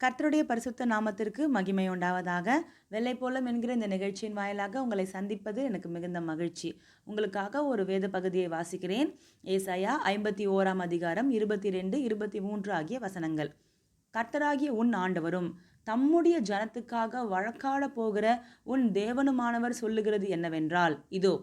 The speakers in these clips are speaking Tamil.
கர்த்தருடைய பரிசுத்த நாமத்திற்கு மகிமை உண்டாவதாக. வெள்ளை போலம் என்கிற இந்த நிகழ்ச்சியின் வாயிலாக உங்களை சந்திப்பது எனக்கு மிகுந்த மகிழ்ச்சி. உங்களுக்காக ஒரு வேத பகுதியை வாசிக்கிறேன். ஏசாயா ஐம்பத்தி ஓராம் அதிகாரம் இருபத்தி ரெண்டு இருபத்தி மூன்று ஆகிய வசனங்கள். கர்த்தராகிய உன் ஆண்டவரும் தம்முடைய ஜனத்துக்காக வழக்காட போகிற உன் தேவனுமானவர் சொல்லுகிறது என்னவென்றால் இதோ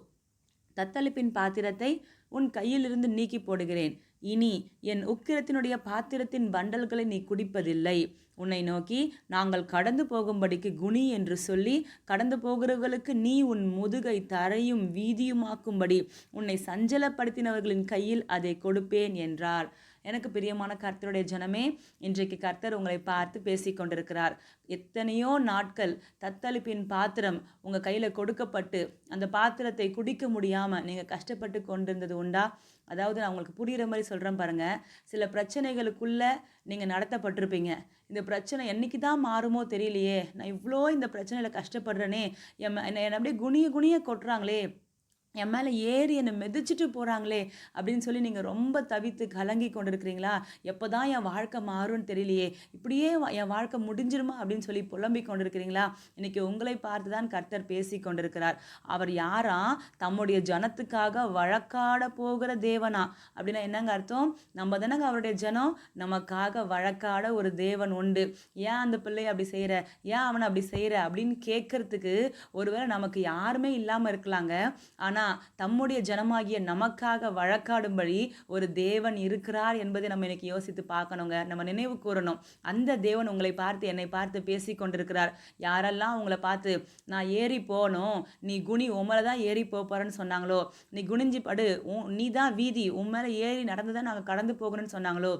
தத்தளிப்பின் பாத்திரத்தை உன் கையிலிருந்து நீக்கி போடுகிறேன். இனி என் உக்கிரத்தினுடைய பாத்திரத்தின் வண்டல்களை நீ குடிப்பதில்லை. உன்னை நோக்கி நாங்கள் கடந்து போகும்படிக்கு குனி என்று சொல்லி கடந்து போகிறவர்களுக்கு நீ உன் முதுகை தரையும் வீதியுமாக்கும்படி உன்னை சஞ்சலப்படுத்தினவர்களின் கையில் அதை கொடுப்பேன் என்றார். எனக்கு பிரியமான கர்த்தருடைய ஜனமே இன்றைக்கு கர்த்தர் உங்களை பார்த்து பேசி கொண்டிருக்கிறார். எத்தனையோ நாட்கள் தத்தளிப்பின் பாத்திரம் உங்கள் கையில் கொடுக்கப்பட்டு அந்த பாத்திரத்தை குடிக்க முடியாமல் நீங்கள் கஷ்டப்பட்டு கொண்டிருந்தது உண்டா? அதாவது நான் உங்களுக்கு புரிகிற மாதிரி சொல்கிறேன் பாருங்கள் சில பிரச்சனைகளுக்குள்ளே நீங்கள் நடத்தப்பட்டிருப்பீங்க. இந்த பிரச்சனை என்றைக்கு தான் மாறுமோ தெரியலையே. நான் இவ்வளோ இந்த பிரச்சனையில் கஷ்டப்படுறேனே. என் என்னை அப்படியே குனிய குனிய கொட்டுறாங்களே. என் மேலே ஏறி என்னை மிதிச்சிட்டு போகிறாங்களே அப்படின்னு சொல்லி நீங்கள் ரொம்ப தவித்து கலங்கி கொண்டு இருக்கிறீங்களா எப்போ தான் என் வாழ்க்கை மாறும்னு தெரியலையே. இப்படியே என் வாழ்க்கை முடிஞ்சிருமா? அப்படின்னு சொல்லி புலம்பி கொண்டு இருக்கிறீங்களா இன்றைக்கி உங்களை பார்த்து தான் கர்த்தர் பேசி கொண்டிருக்கிறார். அவர் யாரா? தம்முடைய ஜனத்துக்காக வழக்காட போகிற தேவனா? அப்படின்னா என்னங்க அர்த்தம்? நம்ம தானங்க அவருடைய ஜனம். நமக்காக வழக்காட ஒரு தேவன் உண்டு. ஏன் அந்த பிள்ளை அப்படி செய்கிற ஏன் அவனை அப்படி செய்கிற அப்படின்னு கேட்கறதுக்கு ஒருவேளை நமக்கு யாருமே இல்லாமல் இருக்கலாங்க. ஆனால் தம்முடைய ஜனமாகிய நமக்காக வழக்காடும்படி ஒரு தேவன் இருக்கிறார் என்பதை நம்ம இன்னைக்கு யோசித்து பார்க்கணுங்க. நம்ம நினைவு கூறணும். அந்த தேவன் உங்களை பார்த்து என்னை பார்த்து பேசி கொண்டிருக்கிறார். யாரெல்லாம் உங்களை பார்த்து நான் ஏறி போகணும். நீ குனி உங்களை தான் ஏறி போகிறேன்னு சொன்னாங்களோ? நீ குனிஞ்சு படு. நீ தான் வீதி. உன் மேலே ஏறி நடந்து தான் நாங்கள் கடந்து போகணும்னு சொன்னாங்களோ?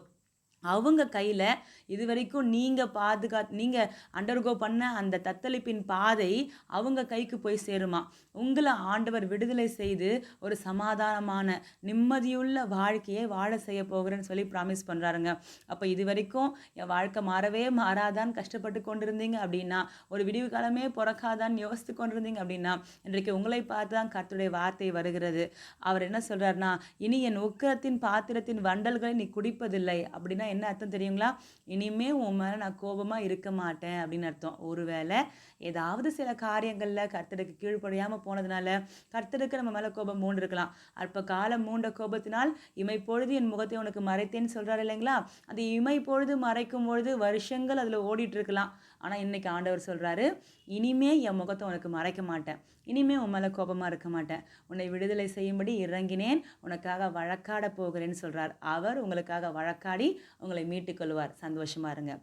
அவங்க கையில் இது வரைக்கும் நீங்கள் பாதுகா நீங்கள் அண்டர்கோ பண்ண அந்த தத்தளிப்பின் பாதை அவங்க கைக்கு போய் சேருமா? உங்களை ஆண்டவர் விடுதலை செய்து ஒரு சமாதானமான நிம்மதியுள்ள வாழ்க்கையை வாழ செய்ய போகிறேன்னு சொல்லி ப்ராமிஸ் பண்ணுறாருங்க அப்போ இது வரைக்கும் என் வாழ்க்கை மாறவே மாறாதான்னு கஷ்டப்பட்டு கொண்டிருந்தீங்க அப்படின்னா ஒரு விடிவு காலமே பிறக்காதான்னு யோசித்து கொண்டிருந்தீங்க அப்படின்னா இன்றைக்கு உங்களை பார்த்து தான் கர்த்துடைய வார்த்தை வருகிறது. அவர் என்ன சொல்கிறாருன்னா இனி என் உக்கரத்தின் பாத்திரத்தின் வண்டல்களை நீ குடிப்பதில்லை அப்படின்னா என்ன அர்த்தம் தெரியுங்களா? இனிமே உன் மேலே நான் கோபமாக இருக்க மாட்டேன் அப்படின்னு அர்த்தம். ஒருவேளை ஏதாவது சில காரியங்களில் கர்த்தருக்கு கீழ்ப்படியாமல் போனதுனால கர்த்தருக்கு நம்ம மேலே கோபம் மூண்டு இருக்கலாம் அற்ப காலம் மூண்ட கோபத்தினால் இமை பொழுது என் முகத்தை உனக்கு மறைத்தேன்னு சொல்கிறார் இல்லைங்களா? அந்த இமை பொழுது மறைக்கும் பொழுது வருஷங்கள் அதில் ஓடிட்டு இருக்கலாம் ஆனால் இன்னைக்கு ஆண்டவர் சொல்கிறாரு இனிமே என் முகத்தை உனக்கு மறைக்க மாட்டேன். இனிமே உன் மேலே கோபமாக இருக்க மாட்டேன். உன்னை விடுதலை செய்யும்படி இறங்கினேன். உனக்காக வழக்காட போகிறேன்னு சொல்கிறார் அவர் உங்களுக்காக வழக்காடி உங்களை மீட்டுக்கொள்வார் சந்தோஷமாக இருங்க.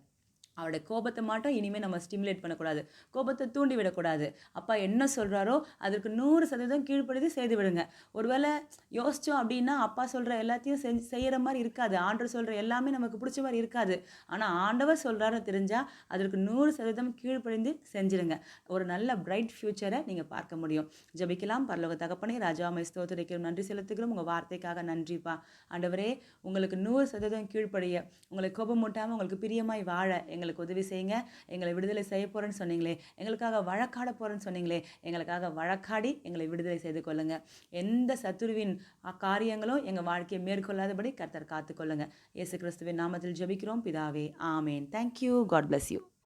அவரோட கோபத்தை மட்டும் இனிமேல் நம்ம ஸ்டிமுலேட் பண்ணக்கூடாது. கோபத்தை தூண்டி விடக்கூடாது. அப்பா என்ன சொல்கிறாரோ அதற்கு நூறு சதவீதம் கீழ்ப்படுத்தி செய்து விடுங்க. ஒருவேளை யோசித்தோம் அப்படின்னா அப்பா சொல்கிற எல்லாத்தையும் செஞ்சு செய்கிற மாதிரி இருக்காது. ஆண்டவர் சொல்கிற எல்லாமே நமக்கு பிடிச்ச மாதிரி இருக்காது. ஆனால் ஆண்டவர் சொல்கிறாருன்னு தெரிஞ்சால் அதற்கு நூறு சதவீதம் கீழ்ப்படிந்து செஞ்சிருங்க. ஒரு நல்ல பிரைட் ஃப்யூச்சரை நீங்கள் பார்க்க முடியும். ஜபிக்கலாம். பரலோக தகப்பனே ராஜாமை ஸ்தோத்திரிக்கிறோம். நன்றி செலுத்துக்கிறோம் உங்கள் வார்த்தைக்காக நன்றிப்பா. ஆண்டவரே உங்களுக்கு நூறு சதவீதம் கீழ்ப்படிய உங்களை கோபம் மூட்டாமல் உங்களுக்கு பிரியமாய் வாழ எங்களுக்கு உதவி செய்யுங்க. எங்களை விடுதலை செய்ய போகிறேன்னு சொன்னீங்களே எங்களுக்காக வழக்காட போகிறேன்னு சொன்னீங்களே எங்களுக்காக வழக்காடி எங்களை விடுதலை செய்து கொள்ளுங்கள் எந்த சத்துருவின் காரியங்களும் எங்கள் வாழ்க்கையை மேற்கொள்ளாதபடி கர்த்தர் காத்துக்கொள்ளுங்க. இயேசு கிறிஸ்துவின் நாமத்தில் ஜெபிக்கிறோம். பிதாவே ஆமேன். Thank you God bless you